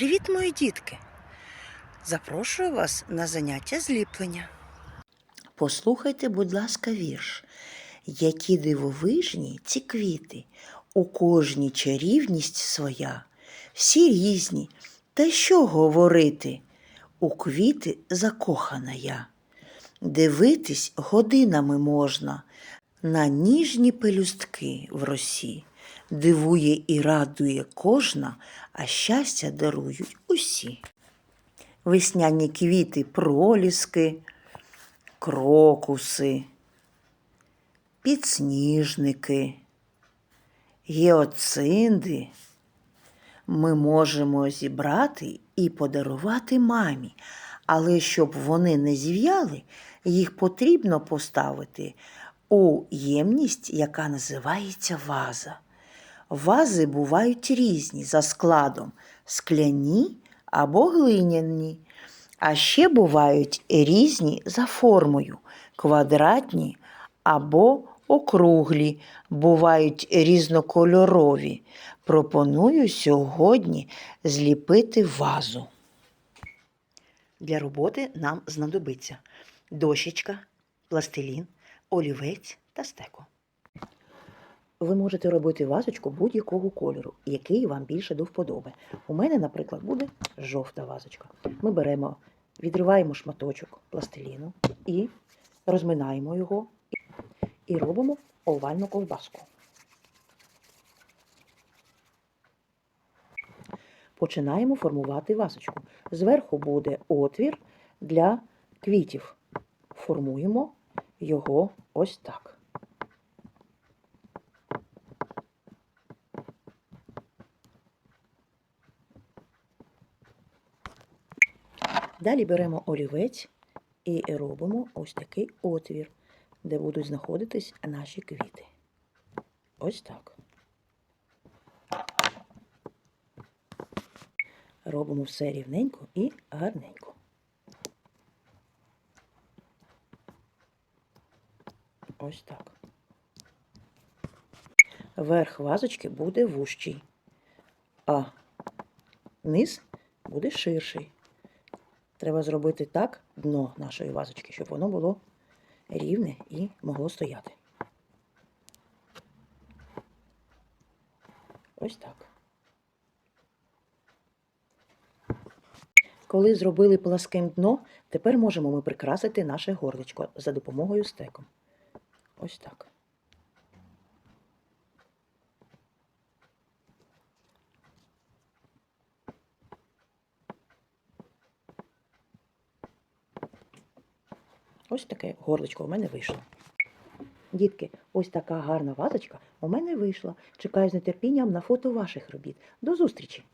Привіт, мої дітки! Запрошую вас на заняття зліплення. Послухайте, будь ласка, вірш. Які дивовижні ці квіти, у кожній чарівність своя, всі різні, та що говорити? У квіти закохана я. Дивитись годинами можна на ніжні пелюстки в росі. Дивує і радує кожна, а щастя дарують усі. Весняні квіти, проліски, крокуси, підсніжники, гіоцинди ми можемо зібрати і подарувати мамі, але щоб вони не зів'яли, їх потрібно поставити у ємність, яка називається ваза. Вази бувають різні за складом скляні або глиняні, а ще бувають різні за формою квадратні або округлі, бувають різнокольорові. Пропоную сьогодні зліпити вазу. Для роботи нам знадобиться дощечка, пластилін, олівець та стеко. Ви можете робити вазочку будь-якого кольору, який вам більше до вподоби. У мене, наприклад, буде жовта вазочка. Ми беремо, відриваємо шматочок пластиліну і розминаємо його і робимо овальну ковбаску. Починаємо формувати вазочку. Зверху буде отвір для квітів. Формуємо його ось так. Далі беремо олівець і робимо ось такий отвір, де будуть знаходитись наші квіти. Ось так. Робимо все рівненько і гарненько. Ось так. Верх вазочки буде вущий, а низ буде ширший. Треба зробити так дно нашої вазочки, щоб воно було рівне і могло стояти. Ось так. Коли зробили пласким дно, тепер можемо ми прикрасити наше горличко за допомогою стеком. Ось так. Ось таке горлечко у мене вийшло. Дітки, ось така гарна вазочка у мене вийшла. Чекаю з нетерпінням на фото ваших робіт. До зустрічі!